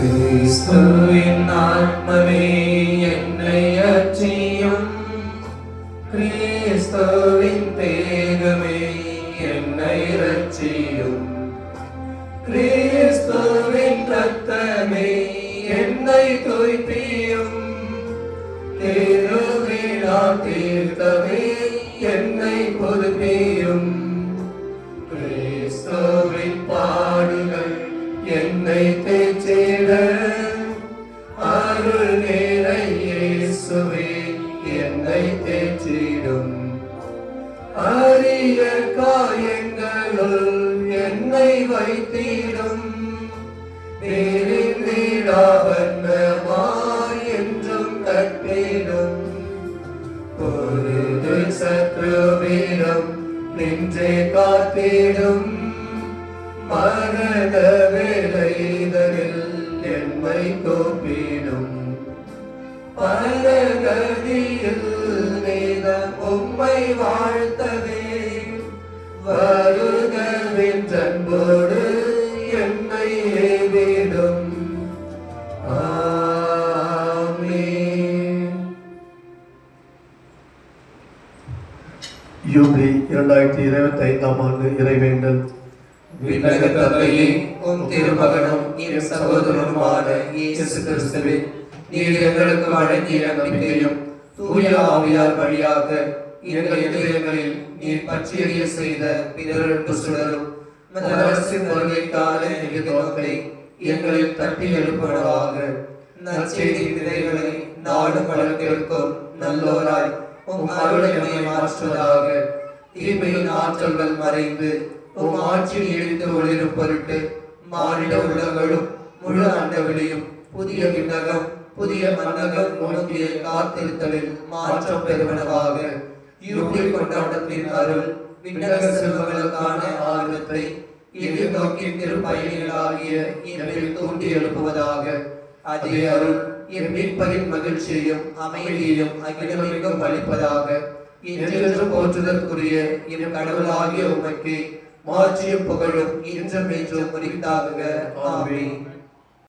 கிறிஸ்துவின் ஆத்மமே என்னை அச்சியும். கிறிஸ்துவின் தேகமே என்னை ரட்சியும் கிறிஸ்துவின் ரத்தமே என்னை துய்ப்பியும். திருவிழா தீர்த்தமே என்னை புதுப்பியும் அருள் நேரை இயேசுவே என்னை தேற்றிடும். அரிய காயங்களுள் என்னை வைத்திடும். வீடாவண்ணமாய் என்றும் கட்டிடும் பொருது சத்ருவீரம் நின்றே காத்திடும். மரண என்னை கோப்பிடும் பரகதியில் வேதம் உம்மை வாழ்த்தவே. வருகவின் அன்போடு என்னை ஏவிடும். ஆமென் இரண்டாயிரத்தி இருபத்தி ஐந்தாம் ஆண்டு இறைவேண்டல் விண்ணக தந்தையே உம் திருமகனும் என் சகோதரனுமான இயேசு கிறிஸ்துவே நீர் எங்களுக்கு வழங்கிய நம்பிக்கையும் தூய ஆவியார் வழியாக எங்கள் இதயங்களில் நீர் பற்றியறிய செய்த பிறருக்கு சுடரும். அரசின் வருகைக்கான எதிர்நோக்கை எங்களில் தட்டி எழுப்பதாக நற்செய்தி விதைகளை நாடு வளர்த்திருக்கும் நல்லோராய் உம் அருளை மாற்றுவதாக. தீமையின் ஆற்றல்கள் மறைந்து உம் ஆட்சியில் இருந்து ஒளிரும் பொருட்டு மானிட உள்ளங்களும் முழு அண்டவெளியும் புதிய விண்ணகம் புதிய மன்னகம் நோக்கிய காத்திருத்தலில் மாற்றம் பெறுவனவாக. யூபி கொண்டாட்டத்தின் அருள் விண்ணக செல்வங்களுக்கான ஆர்வத்தை எதிர்நோக்கி திருப்பயணிகளாகிய எம்மில் தூண்டி எழுப்புவதாக. அதே அருள் என் மீட்பரின் மகிழ்ச்சியையும் அமைதியையும் அகிலமெங்கும் அளிப்பதாக. என்று போற்றுதற்குரிய என் கடவுளாகிய உமக்கு மாற்றிய புகழும் இன்றும் என்றும் குறித்தாக ஆமென்.